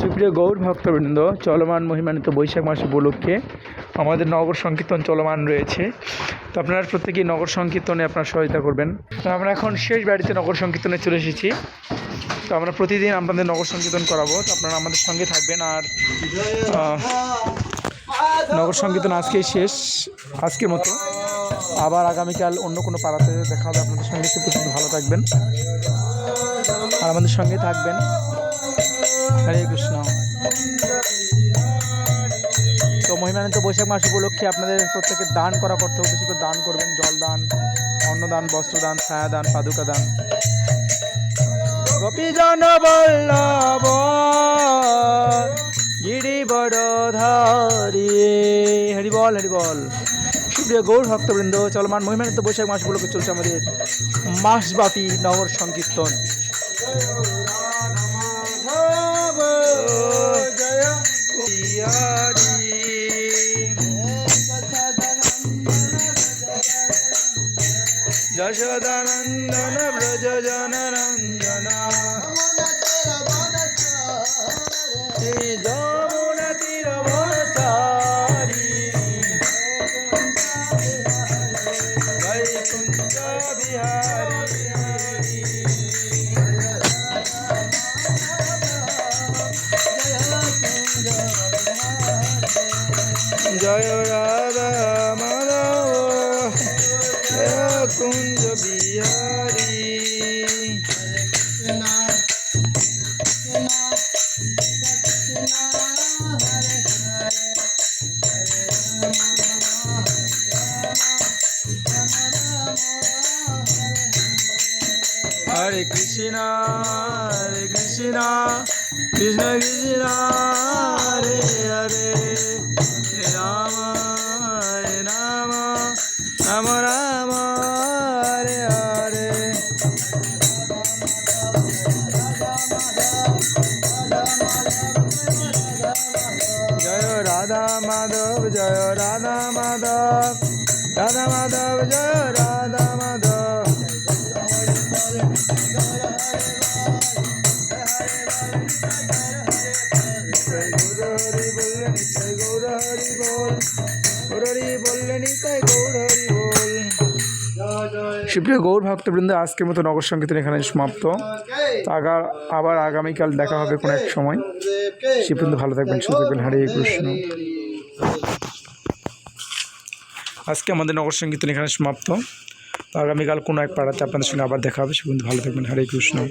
সুপ্রিয় গৌর ভক্তবৃন্দ, চলমান মহিমানিত বৈশাখ মাস উপলক্ষে আমাদের নগর সংকীর্তন চলমান রয়েছে। তো আপনারা প্রত্যেকেই নগর সংকীর্তনে আপনার সহায়তা করবেন। তো আমরা এখন শেষ বাড়িতে নগর সংকীর্তনে চলে এসেছি। তো আমরা প্রতিদিন আপনাদের নগর সংকীর্তন করাবো। তো আপনারা আমাদের সঙ্গে থাকবেন আর নগর সংকীর্তন আজকেই শেষ, আজকের মতো। আবার আগামীকাল অন্য কোনো পাড়াতে দেখা হবে। আপনাদের সঙ্গে সে পর্যন্ত ভালো থাকবেন। আর আমাদের সঙ্গে থাকবেন হরে কৃষ্ণ। তো মহিমানন্দ বৈশাখ মাস উপলক্ষে আপনাদের প্রত্যেকের দান করা কর্তব্য বেশি করে দান করবেন, জল দান, অন্নদান, বস্ত্রদান ছায়া দান পাদুকা দান গোপীজন বল্লভ, গিরি বড় ধারি হরি বল হরি বল। সুপ্রিয় গৌর ভক্তবৃন্দ, চলমান মহিমানিত বৈশাখ মাস উপলক্ষে চলছে আমাদের মাসব্যাপী নগর সংকীর্তন। যশোদানন্দন ব্রজ জনরঞ্জন বিহারী জয় রাধা কুঞ্জ বিহারী। হরে কৃষ্ণ হরে কৃষ্ণ। কৃষ্ণ কৃষ্ণ হরে হরে। আমার আমার আরে। জয় রাধা মাধব জয় রাধা মাধব রাধা মাধব জয় রাধা মাধব। সুপ্রিয় গৌর ভক্তবৃন্দ, আজকের মতো নগর সংকীর্তন এখানে সমাপ্ত। আগা- আবার আগামীকাল দেখা হবে কোনো এক সময়। সে পর্যন্ত ভালো থাকবেন, সুস্থ থাকবেন। হরে কৃষ্ণ। আজকে আমাদের নগর সংকীর্তন এখানে সমাপ্ত। আগামীকাল কোনো এক পাড়াতে আপনাদের সঙ্গে আবার দেখা হবে। সে পর্যন্ত ভালো থাকবেন। হরে কৃষ্ণ।